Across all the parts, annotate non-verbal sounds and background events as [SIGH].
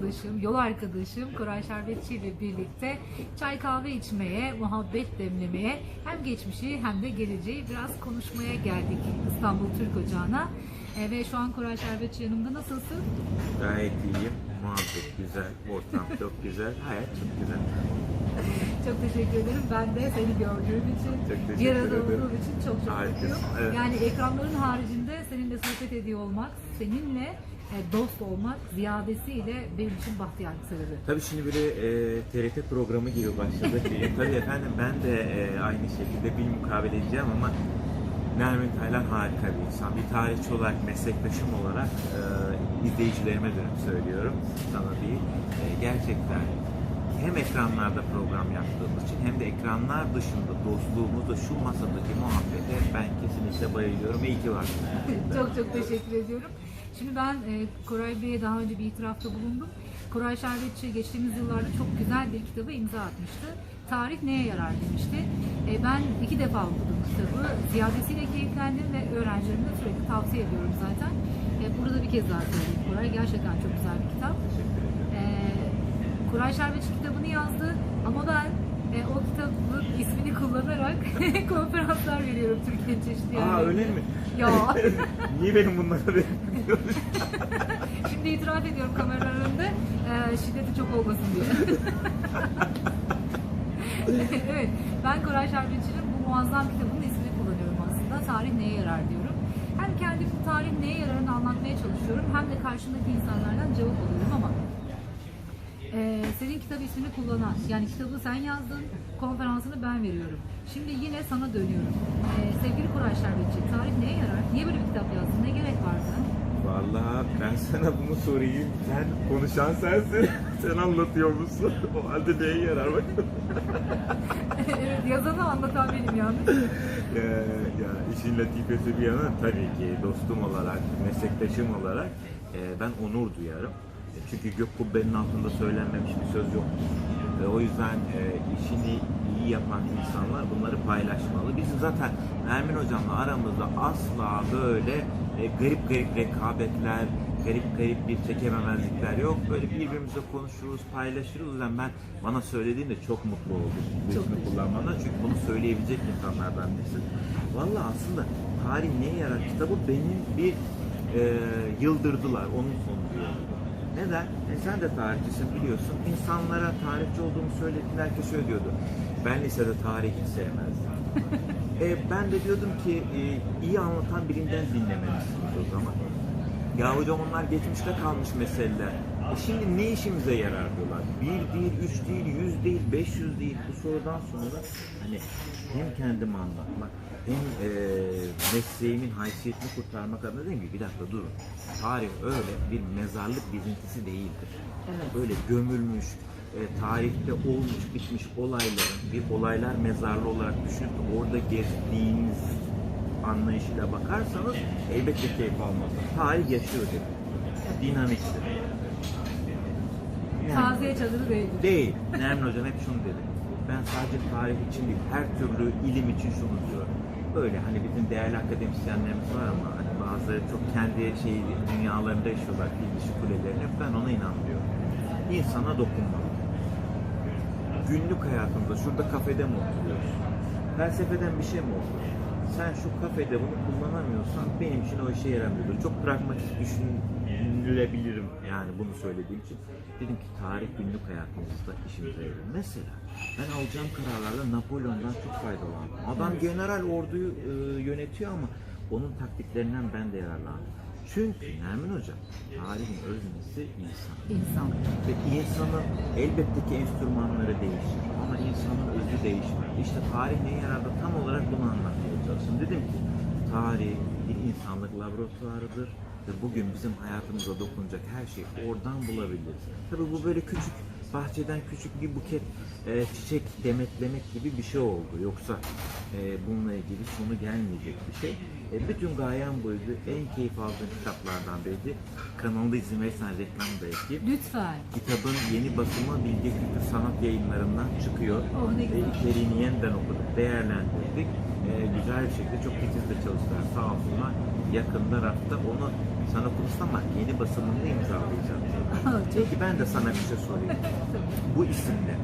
yoldaşım, yol arkadaşım Koray Şerbetçi ile birlikte çay kahve içmeye, muhabbet demlemeye hem geçmişi hem de geleceği biraz konuşmaya geldik İstanbul Türk Ocağı'na. E, ve şu an Koray Şerbetçi yanımda nasılsın? Gayet iyiyim. Muhabbet güzel, ortam çok güzel, hayat çok güzel. Çok teşekkür ederim. Ben de seni gördüğüm için, bir arada olduğum için çok çok mutluyum. evet. Yani ekranların haricinde seninle sohbet ediyor olmak, seninle dost olmak ziyadesiyle benim için bahtiyar bir sebebi. Tabii şimdi böyle e, TRT programı gibi başladık. [LAUGHS] E, tabii efendim ben de e, aynı şekilde bir mukabele edeceğim ama Nermin Taylan harika bir insan. Bir tarihçi olarak, meslektaşım olarak e, izleyicilerime dönüp söylüyorum. Sana değil. E, gerçekten hem ekranlarda program yaptığımız için hem de ekranlar dışında dostluğumuzda şu masadaki muhabbete ben kesinlikle bayılıyorum. İyi ki varsın. [LAUGHS] çok çok teşekkür ediyorum. Şimdi ben e, Koray Bey'e daha önce bir itirafta bulundum. Koray Şerbetçi geçtiğimiz yıllarda çok güzel bir kitabı imza atmıştı. Tarih neye yarar demişti. E, ben iki defa okudum kitabı. Ziyadesiyle keyiflendim ve öğrencilerime de sürekli tavsiye ediyorum zaten. E, burada bir kez daha söyleyeyim Koray. Gerçekten çok güzel bir kitap. E, Koray Şerbetçi kitabını yazdı ama ben e, o kitabın ismini kullanarak [LAUGHS] konferanslar veriyorum Türkiye'nin çeşitli Aa yerlerinde. öyle mi? Ya. [LAUGHS] Niye benim bunlara yok? [LAUGHS] Şimdi itiraf ediyorum kameralar önünde e, şiddeti çok olmasın diye. [LAUGHS] evet, ben Koray Şerbetçi'nin bu muazzam kitabının ismini kullanıyorum aslında. Tarih neye yarar diyorum. Hem kendim tarih neye yararını anlatmaya çalışıyorum hem de karşımdaki insanlardan cevap alıyorum ama e, senin kitap ismini kullanan, yani kitabı sen yazdın, konferansını ben veriyorum. Şimdi yine sana dönüyorum. E, sevgili Koray Şerbetçi, tarih neye yarar? Niye böyle bir kitap yazdın? Ne gerek vardı? Vallahi ben sana bunu sorayım. Sen konuşan sensin. Sen anlatıyor musun? O halde neye yarar bak. evet, yazanı anlatan benim yalnız. Ee, ya işin latifesi bir yana tabii ki dostum olarak, meslektaşım olarak e, ben onur duyarım. E, Çünkü gök kubbenin altında söylenmemiş bir söz yok. Ve o yüzden e, işini iyi yapan insanlar bunları paylaşmalı. Bizim zaten Ermin Hocam'la aramızda asla böyle e, garip garip rekabetler, garip garip bir çekememezlikler yok. Böyle birbirimizle konuşuruz, paylaşırız. O yüzden ben bana söylediğinde çok mutlu oldum. Bu Çok ismi kullanmana. Çünkü bunu söyleyebilecek insanlardan birisi. Valla aslında tarih neye yarar kitabı benim bir e, yıldırdılar. Onun sonucu. Neden? E sen de tarihçisin biliyorsun. İnsanlara tarihçi olduğumu söylediğinde herkes şöyle diyordu. Ben lisede tarih hiç sevmezdim. [LAUGHS] e, ben de diyordum ki e, iyi anlatan birinden dinlemelisiniz o zaman. Ya hocam onlar geçmişte kalmış meseleler. Şimdi ne işimize yarar diyorlar. Bir değil, üç değil, yüz değil, beş yüz değil. Bu sorudan sonra hani hem kendimi anlatmak hem e, mesleğimin haysiyetini kurtarmak adına dedim ki bir dakika durun. Tarih öyle bir mezarlık bizintisi değildir. Evet. Böyle gömülmüş, e, tarihte olmuş bitmiş olayların bir olaylar mezarlığı olarak düşünüp de orada gezdiğiniz anlayışıyla bakarsanız elbette keyif almazsınız. Tarih yaşıyor dedim. Dinamiktir. Taziye çadırı değil. Değil. Nermin Hocam hep şunu dedi. Ben sadece tarih için değil, her türlü ilim için şunu diyorum. Böyle hani bizim değerli akademisyenlerimiz var ama hani bazıları çok kendi şey dünyalarında yaşıyorlar, bilgi kulelerine. Ben ona inanmıyorum. İnsana dokunmak. Günlük hayatımda şurada kafede mi oturuyorsun? Felsefeden bir şey mi okuyorsun? Sen şu kafede bunu kullanamıyorsan benim için o işe yaramıyordur. Çok pragmatik düşünülebilirim yani bunu söylediğim için. Dedim ki tarih günlük hayatımızda işimize yarar. Mesela ben alacağım kararlarla Napolyon'dan çok faydalandım. Adam general orduyu e, yönetiyor ama onun taktiklerinden ben de yararlandım. Çünkü Nermin Hocam tarihin öznesi insan. İnsan. Ve insanın elbette ki enstrümanları değişir ama insanın özü değişmez. İşte tarih neye yarar da tam olarak bunu anlatmaya çalıştım. Dedim ki tarih bir insanlık laboratuvarıdır ve bugün bizim hayatımıza dokunacak her şeyi oradan bulabiliriz. Tabii bu böyle küçük bahçeden küçük bir buket e, çiçek demetlemek gibi bir şey oldu. Yoksa e, bununla ilgili sonu gelmeyecek bir şey. E, bütün gayem buydu. En keyif aldığım kitaplardan biriydi. Kanalda izin verirsen reklam da yapayım. Lütfen. Kitabın yeni basımı Bilge Kültür Sanat yayınlarından çıkıyor. Oh, ne güzel. içeriğini yeniden okuduk, değerlendirdik. Ee, güzel bir şekilde çok titiz de çalıştılar sağ olsunlar. Yakında rafta onu Sana konusunda ama yeni basımını imzalayacağım. [LAUGHS] Peki ben de sana bir şey sorayım. [LAUGHS] Bu isimle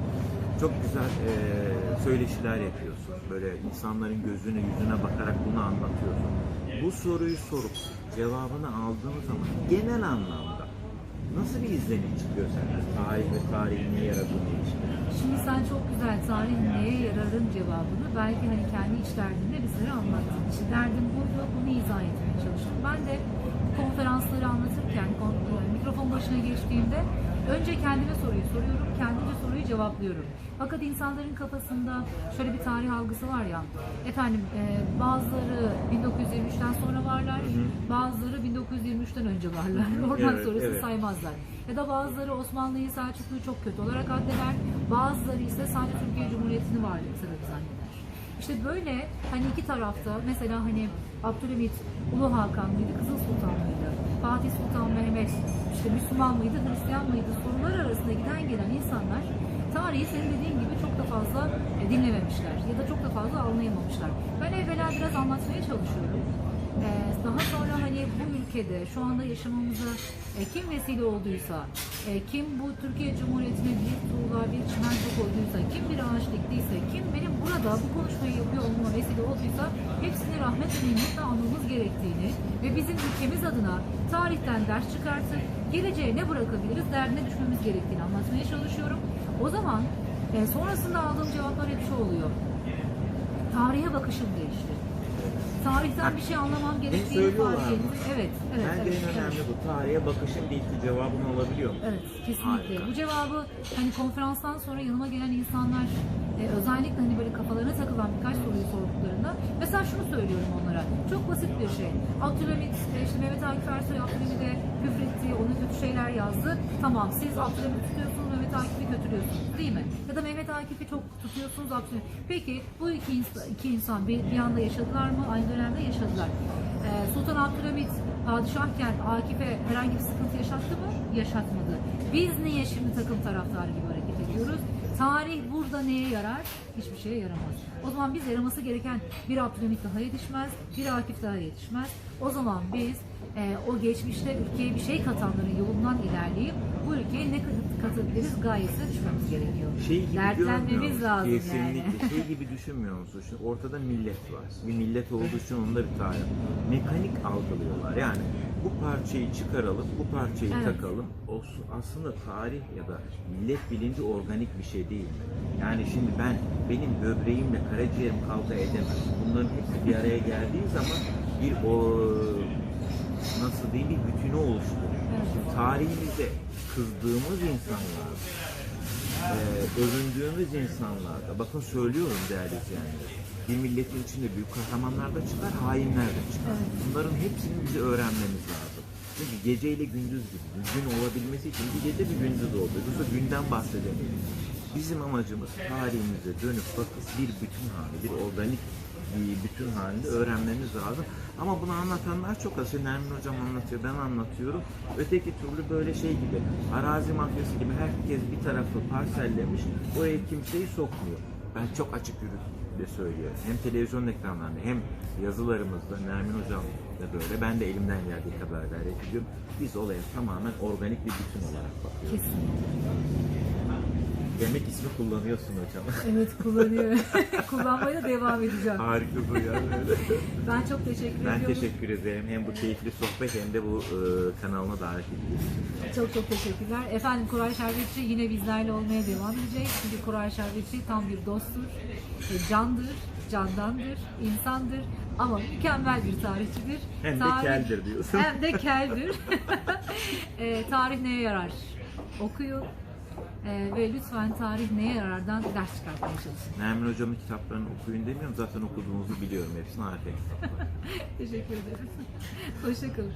çok güzel e, söyleşiler yapıyorsun. Böyle insanların gözüne yüzüne bakarak bunu anlatıyorsun. Bu soruyu sorup cevabını aldığın zaman genel anlamda nasıl bir izlenim çıkıyor senden? Tarih ve tarihin ne yaradığını için. Şimdi sen çok güzel tarih neye yararın cevabını belki hani kendi iç derdinde bizlere anlattın. İşte derdim buydu, bunu izah etmeye çalıştım. Ben de konferansları anlatırken, e, mikrofon başına geçtiğimde önce kendime soruyu soruyorum, kendimce soruyu cevaplıyorum. Fakat insanların kafasında şöyle bir tarih algısı var ya, efendim e, bazıları 1923'ten sonra varlar, bazıları 1923'ten önce varlar. [LAUGHS] Oradan Evet, sonrası evet. saymazlar. Ya da bazıları Osmanlı'yı Selçuklu'yu çok kötü olarak addeder. Bazıları ise sadece Türkiye Cumhuriyeti'ni varlık sebebi zanneder. İşte böyle hani iki tarafta mesela hani Abdülhamit Ulu Hakan mıydı, Kızıl Sultan mıydı? Fatih Sultan Mehmet işte Müslüman mıydı, Hristiyan mıydı sorular arasında giden gelen insanlar tarihi senin dediğin gibi çok da fazla e, dinlememişler ya da çok da fazla anlayamamışlar. Ben evvela biraz anlatmaya çalışıyorum. Ee, daha sonra hani bu ülkede şu anda yaşamamıza e, kim vesile olduysa, e, kim bu Türkiye Cumhuriyeti'ne bir tuğla, bir çimento koyduysa, kim bir ağaç diktiyse, kim benim burada bu konuşmayı yapıyor olmama vesile olduysa hepsini rahmet ve minnetle anmamız gerektiğini ve bizim ülkemiz adına tarihten ders çıkartıp geleceğe ne bırakabiliriz derdine düşmemiz gerektiğini anlatmaya çalışıyorum. O zaman e, sonrasında aldığım cevaplar hep şu oluyor. Tarihe bakışım değişti. Tarihten bir şey anlamam gerektiğini fark mı? ettim. Evet, evet. Bence evet, en önemli evet. bu. Tarihe bakışın değil ki cevabını alabiliyor? Evet, kesinlikle. Harika. Bu cevabı hani konferanstan sonra yanıma gelen insanlar e, özellikle hani böyle kafalarına takılan birkaç soruyu sorduklarında mesela şunu söylüyorum onlara. Çok basit bir şey. Abdülhamit, işte Mehmet Akif Ersoy Abdülhamit'e küfretti, ona kötü şeyler yazdı. Tamam siz Abdülhamit tutuyorsunuz, Mehmet Akif'i kötülüyorsunuz değil mi? Ya da Mehmet Akif'i çok tutuyorsunuz, Abdülhamit. Peki bu iki, ins- iki insan bir, bir anda yaşadılar mı? Aynı dönemde yaşadılar. E, Sultan Abdülhamit padişahken Akif'e herhangi bir sıkıntı yaşattı mı? Yaşatmadı. Biz niye şimdi takım taraftarı gibi hareket ediyoruz? Tarih burada neye yarar? Hiçbir şeye yaramaz. O zaman biz yaraması gereken bir Abdülhamit daha yetişmez, bir Akif daha yetişmez. O zaman biz e, o geçmişte ülkeye bir şey katanların yolundan ilerleyip bu ülkeye ne kat- katabiliriz gayesine düşmemiz gerekiyor. şey gibi Dertlenmemiz lazım? Kesinlikle. yani. Şey gibi düşünmüyor musun? Şimdi ortada millet var. Bir millet olduğu için onda bir tarih. Mekanik algılıyorlar. Yani bu parçayı çıkaralım, bu parçayı Evet. takalım. O aslında tarih ya da millet bilinci organik bir şey değil? Yani şimdi ben benim böbreğimle karaciğerim kavga edemez. Bunların hepsi bir araya geldiği zaman bir o nasıl diyeyim bir bütünü oluşturuyor. Evet. Şimdi tarihimizde kızdığımız insanlar, e, övündüğümüz insanlarda, bakın söylüyorum değerli izleyenler, bir milletin içinde büyük kahramanlar da çıkar, hainler de çıkar. Evet. Bunların hepsini bize öğrenmemiz lazım. Çünkü geceyle gündüz gibi, gün olabilmesi için bir gece bir gündüz oldu. Yoksa günden bahsedemeyiz. Bizim amacımız tarihimize dönüp bakıp bir bütün halinde, bir organik bir bütün halinde öğrenmemiz lazım. Ama bunu anlatanlar çok az. Nermin Hocam anlatıyor, ben anlatıyorum. Öteki türlü böyle şey gibi, arazi mafyası gibi herkes bir tarafı parsellemiş, oraya kimseyi sokmuyor. Ben çok açık yürekli söylüyorum. Hem televizyon ekranlarında hem yazılarımızda Nermin Hocam da böyle. Ben de elimden geldiği kadar gayret ediyorum. Biz olaya tamamen organik bir bütün olarak bakıyoruz. Kesinlikle. Demek ismi kullanıyorsun hocam. [LAUGHS] Evet kullanıyorum. [LAUGHS] Kullanmaya devam edeceğim. Harika bu ya. Ben çok teşekkür Ben ediyorum. teşekkür ederim. Hem bu keyifli sohbet hem de bu e, kanalına davet ediyorsun. Çok çok teşekkürler. Efendim Koray Şerbetçi yine bizlerle olmaya devam edecek. Çünkü Koray Şerbetçi tam bir dosttur, e, candır, candandır, insandır ama mükemmel bir tarihçidir. Hem de keldir diyorsun. Hem de keldir. [LAUGHS] e, tarih neye yarar? Okuyun. E, ve lütfen tarih neye yarardan ders çıkartmaya çalışın. Nermin Hocam'ın kitaplarını okuyun demiyorum. Zaten okuduğunuzu biliyorum. Hepsini harika kitaplar. [LAUGHS] Teşekkür ederim. Hoşçakalın.